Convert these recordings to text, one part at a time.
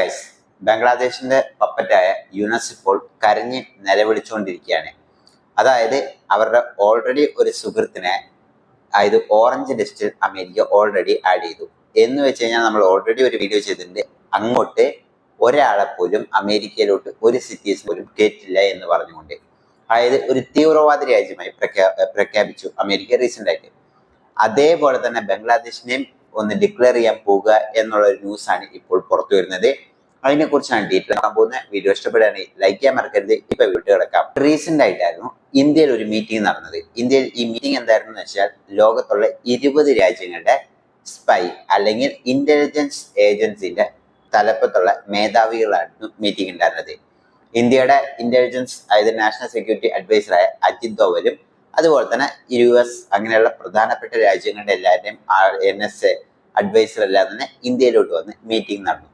Guys ബംഗ്ലാദേശിന്റെ പപ്പറ്റായ Yunus ഇപ്പോൾ കരഞ്ഞ് നിലവിളിച്ചുകൊണ്ടിരിക്കുകയാണ്. അതായത് അവരുടെ ഓൾറെഡി ഒരു സുഹൃത്തിനെ അതായത് ഓറഞ്ച് ലിസ്റ്റിൽ അമേരിക്ക ഓൾറെഡി ആഡ് ചെയ്തു. എന്ന് വെച്ച് കഴിഞ്ഞാൽ നമ്മൾ ഓൾറെഡി ഒരു വീഡിയോ ചെയ്തിട്ടുണ്ട്. അങ്ങോട്ട് ഒരാളെ പോലും അമേരിക്കയിലോട്ട് ഒരു സിറ്റീസ് പോലും കേട്ടില്ല എന്ന് പറഞ്ഞുകൊണ്ട്. അതായത് ഒരു തീവ്രവാദ രാജ്യമായി പ്രഖ്യാ പ്രഖ്യാപിച്ചു അമേരിക്ക റീസെന്റ് ആയിട്ട്. അതേപോലെ തന്നെ ബംഗ്ലാദേശിനെയും ഒന്ന് ഡിക്ലെയർ ചെയ്യാൻ പോവുക എന്നുള്ള ഒരു ന്യൂസാണ് ഇപ്പോൾ പുറത്തു വരുന്നത് അതിനെ കുറിച്ചാണ് ഡീറ്റെയിൽ കാണാൻ പോകുന്ന. വീഡിയോ ഇഷ്ടപ്പെടുകയാണെങ്കിൽ ലൈക്ക് ചെയ്യാൻ മറക്കരുത്. ഇപ്പൊ വീട്ടിൽ കിടക്കാം. റീസെന്റ് ആയിട്ടായിരുന്നു ഇന്ത്യയിൽ ഒരു മീറ്റിംഗ് നടന്നത്. ഇന്ത്യയിൽ ഈ മീറ്റിംഗ് എന്തായിരുന്നു എന്ന് വെച്ചാൽ ലോകത്തുള്ള ഇരുപത് രാജ്യങ്ങളുടെ സ്പൈ അല്ലെങ്കിൽ ഇന്റലിജൻസ് ഏജൻസിന്റെ തലപ്പത്തുള്ള മേധാവികളായിരുന്നു മീറ്റിംഗ് ഉണ്ടായിരുന്നത്. ഇന്ത്യയുടെ ഇന്റലിജൻസ് അതായത് നാഷണൽ സെക്യൂരിറ്റി അഡ്വൈസറായ അജിത് ദോവലും അതുപോലെ തന്നെ യു എസ് അങ്ങനെയുള്ള പ്രധാനപ്പെട്ട രാജ്യങ്ങളുടെ എല്ലാവരുടെയും എൻ എസ് എ അഡ്വൈസർ എല്ലാം തന്നെ ഇന്ത്യയിലോട്ട് വന്ന് മീറ്റിംഗ് നടന്നു.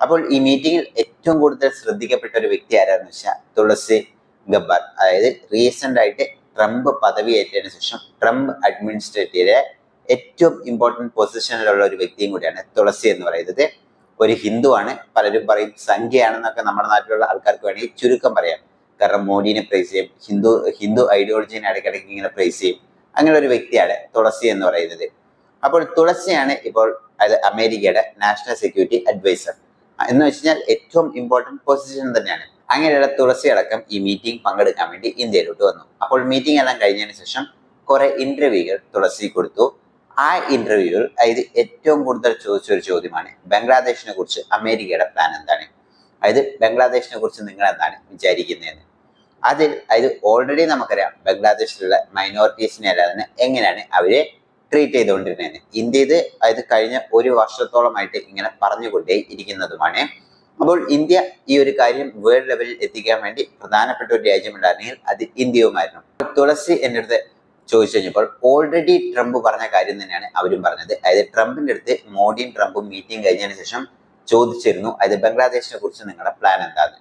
അപ്പോൾ ഈ മീറ്റിംഗിൽ ഏറ്റവും കൂടുതൽ ശ്രദ്ധിക്കപ്പെട്ട ഒരു വ്യക്തി ആരാന്ന് വെച്ചാൽ തുളസി ഗബ്ബാർ. അതായത് റീസെന്റ് ആയിട്ട് ട്രംപ് പദവി ഏറ്റതിനു ശേഷം ട്രംപ് അഡ്മിനിസ്ട്രേറ്റീവിലെ ഏറ്റവും ഇമ്പോർട്ടന്റ് പൊസിഷനിലുള്ള ഒരു വ്യക്തിയും കൂടിയാണ് തുളസി എന്ന് പറയുന്നത്. ഒരു ഹിന്ദുവാണ് പലരും പറയും സംഖ്യയാണെന്നൊക്കെ നമ്മുടെ നാട്ടിലുള്ള ആൾക്കാർക്ക് വേണമെങ്കിൽ ചുരുക്കം പറയാം. കാരണം മോഡിനെ പ്രൈസ് ചെയ്യും ഹിന്ദു ഹിന്ദു ഐഡിയോളജിനെ ഇടയ്ക്കിടയ്ക്ക് ഇങ്ങനെ പ്രൈസ് ചെയ്യും. അങ്ങനെ ഒരു വ്യക്തിയാണ് തുളസി എന്ന് പറയുന്നത്. അപ്പോൾ തുളസിയാണ് ഇപ്പോൾ അത് അമേരിക്കയുടെ നാഷണൽ സെക്യൂരിറ്റി അഡ്വൈസർ എന്ന് വെച്ച് കഴിഞ്ഞാൽ ഏറ്റവും ഇമ്പോർട്ടന്റ് പൊസിഷൻ തന്നെയാണ്. അങ്ങനെയുള്ള തുളസി അടക്കം ഈ മീറ്റിംഗ് പങ്കെടുക്കാൻ വേണ്ടി ഇന്ത്യയിലോട്ട് വന്നു. അപ്പോൾ മീറ്റിംഗ് എല്ലാം കഴിഞ്ഞതിന് ശേഷം കുറെ ഇന്റർവ്യൂകൾ തുളസി കൊടുത്തു. ആ ഇന്റർവ്യൂവിൽ അതായത് ഏറ്റവും കൂടുതൽ ചോദിച്ച ഒരു ചോദ്യമാണ് ബംഗ്ലാദേശിനെ കുറിച്ച് അമേരിക്കയുടെ പ്ലാൻ എന്താണ്? അതായത് ബംഗ്ലാദേശിനെ കുറിച്ച് നിങ്ങൾ എന്താണ് വിചാരിക്കുന്നതെന്ന്? അതിൽ അതായത് ഓൾറെഡി നമുക്കറിയാം ബംഗ്ലാദേശിലുള്ള മൈനോറിറ്റീസിനെ എല്ലാം തന്നെ എങ്ങനെയാണ് അവരെ ട്രീറ്റ് ചെയ്തുകൊണ്ടിരുന്നത് ഇന്ത്യ ഇത് അതായത് കഴിഞ്ഞ ഒരു വർഷത്തോളമായിട്ട് ഇങ്ങനെ പറഞ്ഞുകൊണ്ടേ ഇരിക്കുന്നതുമാണ് അപ്പോൾ ഇന്ത്യ ഈ ഒരു കാര്യം വേൾഡ് ലെവലിൽ എത്തിക്കാൻ വേണ്ടി പ്രധാനപ്പെട്ട ഒരു രാജ്യമുണ്ടായിരുന്നെങ്കിൽ അത് ഇന്ത്യയുമായിരുന്നു. തുളസി എന്റെ അടുത്ത് ചോദിച്ചു കഴിഞ്ഞപ്പോൾ ഓൾറെഡി ട്രംപ് പറഞ്ഞ കാര്യം തന്നെയാണ് അവരും പറഞ്ഞത്. അതായത് ട്രംപിന്റെ അടുത്ത് മോഡിയും ട്രംപും മീറ്റിംഗ് കഴിഞ്ഞതിന് ശേഷം ചോദിച്ചിരുന്നു. അതായത് ബംഗ്ലാദേശിനെ കുറിച്ച് നിങ്ങളുടെ പ്ലാൻ എന്താണ്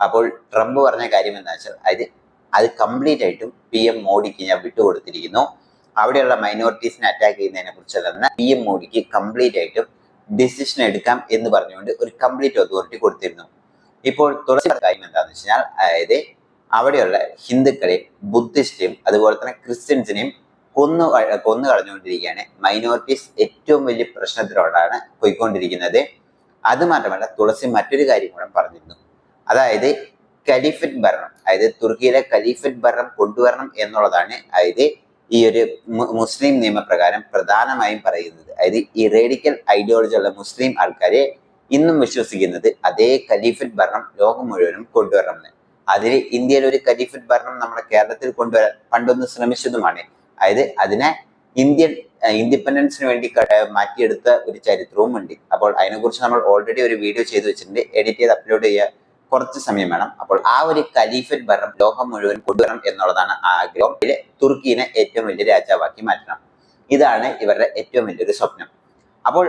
അപ്പോൾ ട്രംപ് പറഞ്ഞ കാര്യം എന്താ വെച്ചാൽ അതായത് അത് കംപ്ലീറ്റ് ആയിട്ടും പി എം മോഡിക്ക് ഞാൻ വിട്ടുകൊടുത്തിരിക്കുന്നു. അവിടെയുള്ള മൈനോറിറ്റീസിനെ അറ്റാക്ക് ചെയ്യുന്നതിനെ കുറിച്ച് തന്നെ പി എം മോഡിക്ക് കംപ്ലീറ്റ് ആയിട്ടും ഡിസിഷൻ എടുക്കാം എന്ന് പറഞ്ഞുകൊണ്ട് ഒരു കംപ്ലീറ്റ് അതോറിറ്റി കൊടുത്തിരുന്നു. ഇപ്പോൾ തുടർച്ച കാര്യം എന്താണെന്ന് വെച്ച് കഴിഞ്ഞാൽ അതായത് അവിടെയുള്ള ഹിന്ദുക്കളെയും ബുദ്ധിസ്റ്റിനെയും അതുപോലെ തന്നെ ക്രിസ്ത്യൻസിനെയും കൊന്നു കൊന്നു കളഞ്ഞുകൊണ്ടിരിക്കുകയാണ്. മൈനോറിറ്റീസ് ഏറ്റവും വലിയ പ്രശ്നത്തിലോട്ടാണ് പോയിക്കൊണ്ടിരിക്കുന്നത്. അത് മാത്രമല്ല തുളസി മറ്റൊരു കാര്യം കൂടെ പറഞ്ഞിരുന്നു. അതായത് കലീഫറ്റ് ഭരണം അതായത് തുർക്കിയിലെ കലീഫറ്റ് ഭരണം കൊണ്ടുവരണം എന്നുള്ളതാണ്. അതായത് ഈ ഒരു മുസ്ലിം നിയമപ്രകാരം പ്രധാനമായും പറയുന്നത് അതായത് ഈ റേഡിക്കൽ ഐഡിയോളജി ഉള്ള മുസ്ലിം ആൾക്കാരെ ഇന്നും വിശ്വസിക്കുന്നത് അതേ ഖലീഫുൽ ഭരണം ലോകം മുഴുവനും കൊണ്ടുവരണം അതിൽ ഇന്ത്യയിൽ ഒരു ഖലീഫറ്റ് ഭരണം നമ്മുടെ കേരളത്തിൽ കൊണ്ടുവരാൻ പണ്ടൊന്ന് ശ്രമിച്ചതുമാണ്. അതായത് അതിനെ ഇന്ത്യൻ ഇൻഡിപെൻഡൻസിന് വേണ്ടി മാറ്റിയെടുത്ത ഒരു ചരിത്രവും ഉണ്ട് അപ്പോൾ അതിനെക്കുറിച്ച് നമ്മൾ ഓൾറെഡി ഒരു വീഡിയോ ചെയ്തു വെച്ചിട്ടുണ്ട്. എഡിറ്റ് ചെയ്ത് അപ്ലോഡ് ചെയ്യാൻ കുറച്ച് സമയം വേണം. അപ്പോൾ ആ ഒരു ഖലീഫറ്റ് ഭരണം ലോകം മുഴുവൻ കൊണ്ടുവരണം എന്നുള്ളതാണ് ആഗ്രഹം. തുർക്കിനെ ഏറ്റവും വലിയ രാജാവാക്കി മാറ്റണം. ഇതാണ് ഇവരുടെ ഏറ്റവും വലിയൊരു സ്വപ്നം. അപ്പോൾ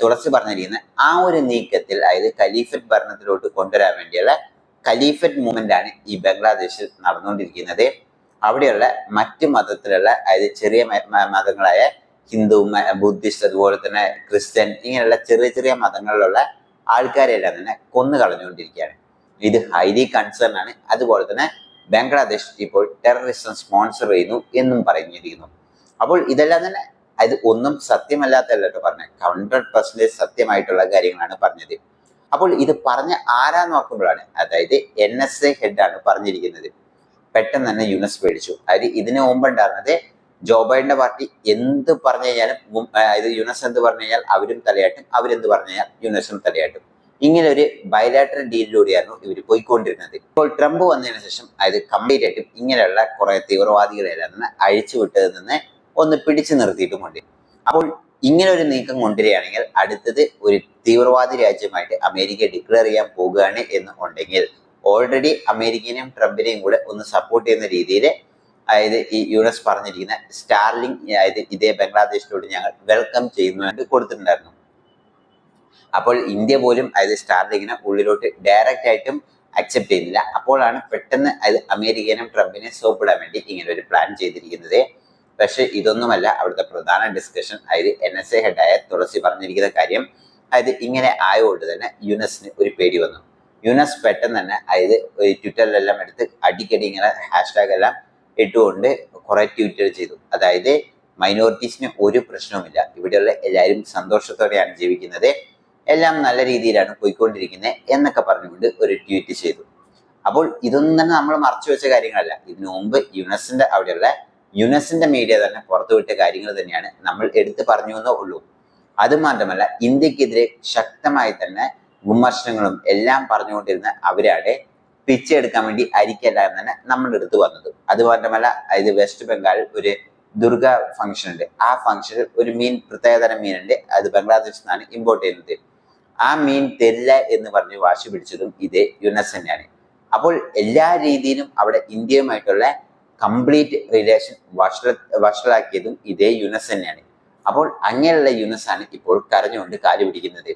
തുളസി പറഞ്ഞിരിക്കുന്ന ആ ഒരു നീക്കത്തിൽ അതായത് ഖലീഫറ്റ് ഭരണത്തിലോട്ട് കൊണ്ടുവരാൻ വേണ്ടിയുള്ള ഖലീഫറ്റ് മൂവ്മെന്റ് ആണ് ഈ ബംഗ്ലാദേശിൽ നടന്നുകൊണ്ടിരിക്കുന്നത്. അവിടെയുള്ള മറ്റു മതത്തിലുള്ള അതായത് ചെറിയ മതങ്ങളായ ഹിന്ദു ബുദ്ധിസ്റ്റ് അതുപോലെ തന്നെ ക്രിസ്ത്യൻ ഇങ്ങനെയുള്ള ചെറിയ ചെറിയ മതങ്ങളിലുള്ള ആൾക്കാരെല്ലാം തന്നെ കൊന്നു കളഞ്ഞുകൊണ്ടിരിക്കുകയാണ് ഇത് ഹൈലി കൺസേൺ ആണ്. അതുപോലെ തന്നെ ബംഗ്ലാദേശ് ഇപ്പോൾ ടെററിസം സ്പോൺസർ ചെയ്യുന്നു എന്നും പറഞ്ഞിരിക്കുന്നു. അപ്പോൾ ഇതെല്ലാം തന്നെ അത് ഒന്നും സത്യമല്ലാത്തല്ല പറഞ്ഞത്. ഹൺഡ്രഡ് പെർസെന്റേജ് സത്യമായിട്ടുള്ള കാര്യങ്ങളാണ് പറഞ്ഞത്. അപ്പോൾ ഇത് പറഞ്ഞ ആരാന്ന് നോക്കുമ്പോഴാണ് അതായത് എൻ എസ് എ ഹെഡാണ് പറഞ്ഞിരിക്കുന്നത്. പെട്ടെന്ന് തന്നെ യുനസ് പേടിച്ചു. അതായത് ഇതിനു മുമ്പ് ഉണ്ടായിരുന്നത് ജോ ബൈഡന്റെ പാർട്ടി എന്ത് പറഞ്ഞു കഴിഞ്ഞാലും അതായത് യുനസ് എന്ത് പറഞ്ഞു കഴിഞ്ഞാൽ അവരും തലയാട്ടും അവരെന്ത് പറഞ്ഞു കഴിഞ്ഞാൽ യുനസും തലയാട്ടും. ഇങ്ങനെ ഒരു ബയലാറ്ററൽ ഡീലിലൂടെയായിരുന്നു ഇവർ പോയിക്കൊണ്ടിരുന്നത്. ഇപ്പോൾ ട്രംപ് വന്നതിന് ശേഷം അതായത് കംപ്ലീറ്റ് ആയിട്ടും ഇങ്ങനെയുള്ള കുറെ തീവ്രവാദികളെല്ലാം തന്നെ അഴിച്ചു വിട്ടതിൽ നിന്ന് ഒന്ന് പിടിച്ചു നിർത്തിയിട്ടുമുണ്ട്. അപ്പോൾ ഇങ്ങനെ ഒരു നീക്കം കൊണ്ടുവരികയാണെങ്കിൽ അടുത്തത് ഒരു തീവ്രവാദി രാജ്യമായിട്ട് അമേരിക്ക ഡിക്ലെയർ ചെയ്യാൻ പോകുകയാണ് എന്ന് ഉണ്ടെങ്കിൽ ഓൾറെഡി അമേരിക്കനെയും ട്രംപിനെയും കൂടെ ഒന്ന് സപ്പോർട്ട് ചെയ്യുന്ന രീതിയിൽ അതായത് ഈ യു എസ് പറഞ്ഞിരിക്കുന്ന സ്റ്റാർലിംഗ് അതായത് ഇതേ ബംഗ്ലാദേശിലൂടെ ഞങ്ങൾ വെൽക്കം ചെയ്യുന്നതായിട്ട് കൊടുത്തിട്ടുണ്ടായിരുന്നു. അപ്പോൾ ഇന്ത്യ പോലും അതായത് സ്റ്റാർലിങ്ങിനെ ഉള്ളിലോട്ട് ഡയറക്റ്റ് ആയിട്ടും അക്സെപ്റ്റ് ചെയ്യുന്നില്ല. അപ്പോഴാണ് പെട്ടെന്ന് അത് അമേരിക്കനും ട്രംപിനെ സോപ്പിടാൻ വേണ്ടി ഇങ്ങനെ ഒരു പ്ലാൻ ചെയ്തിരിക്കുന്നത്. പക്ഷെ ഇതൊന്നുമല്ല അവിടുത്തെ പ്രധാന ഡിസ്കഷൻ അതായത് എൻ എസ് എ ഹെഡായ തുളസി പറഞ്ഞിരിക്കുന്ന കാര്യം. അതായത് ഇങ്ങനെ ആയതുകൊണ്ട് തന്നെ യുനെസിന് ഒരു പേടി വന്നു. യുനസ് പെട്ടെന്ന് തന്നെ അതായത് ട്വിറ്ററിലെല്ലാം എടുത്ത് അടിക്കടി ഇങ്ങനെ ഹാഷ്ടാഗ് എല്ലാം ഇട്ടുകൊണ്ട് കുറെ ട്വീറ്റുകൾ ചെയ്തു. അതായത് മൈനോറിറ്റീസിന് ഒരു പ്രശ്നവുമില്ല. ഇവിടെയുള്ള എല്ലാവരും സന്തോഷത്തോടെയാണ് ജീവിക്കുന്നത്. എല്ലാം നല്ല രീതിയിലാണ് പോയിക്കൊണ്ടിരിക്കുന്നത് എന്നൊക്കെ പറഞ്ഞുകൊണ്ട് ഒരു ട്വീറ്റ് ചെയ്തു. അപ്പോൾ ഇതൊന്നും തന്നെ നമ്മൾ മറച്ചു വെച്ച കാര്യങ്ങളല്ല. ഇതിനു മുമ്പ് യുനെസിന്റെ അവിടെയുള്ള യുനെസിന്റെ മീഡിയ തന്നെ പുറത്തുവിട്ട കാര്യങ്ങൾ തന്നെയാണ് നമ്മൾ എടുത്തു പറഞ്ഞു എന്നേ ഉള്ളൂ. അത് മാത്രമല്ല ഇന്ത്യക്കെതിരെ ശക്തമായി തന്നെ വിമർശനങ്ങളും എല്ലാം പറഞ്ഞുകൊണ്ടിരുന്ന അവരാണ് പിച്ചെടുക്കാൻ വേണ്ടി അരിക്കല്ല എന്ന് തന്നെ നമ്മളുടെ അടുത്ത് വന്നത്. അത് മാത്രമല്ല ഇത് വെസ്റ്റ് ബംഗാൾ ഒരു ദുർഗ ഫംഗ്ഷൻ ഉണ്ട് ആ ഫംഗ്ഷനിൽ ഒരു മീൻ പ്രത്യേകതരം മീനുണ്ട്. അത് ബംഗ്ലാദേശിൽ നിന്നാണ് ഇമ്പോർട്ട് ചെയ്യുന്നത്. ആ മീൻ തരില്ല എന്ന് പറഞ്ഞ് വാശി പിടിച്ചതും ഇതേ യുനസ് തന്നെയാണ്. അപ്പോൾ എല്ലാ രീതിയിലും അവിടെ ഇന്ത്യയുമായിട്ടുള്ള കംപ്ലീറ്റ് റിലേഷൻ വഷള വഷളാക്കിയതും ഇതേ യുനസ് തന്നെയാണ്. അപ്പോൾ അങ്ങനെയുള്ള യുനസ് ആണ് ഇപ്പോൾ കരഞ്ഞുകൊണ്ട് കാൽ പിടിക്കുന്നത്.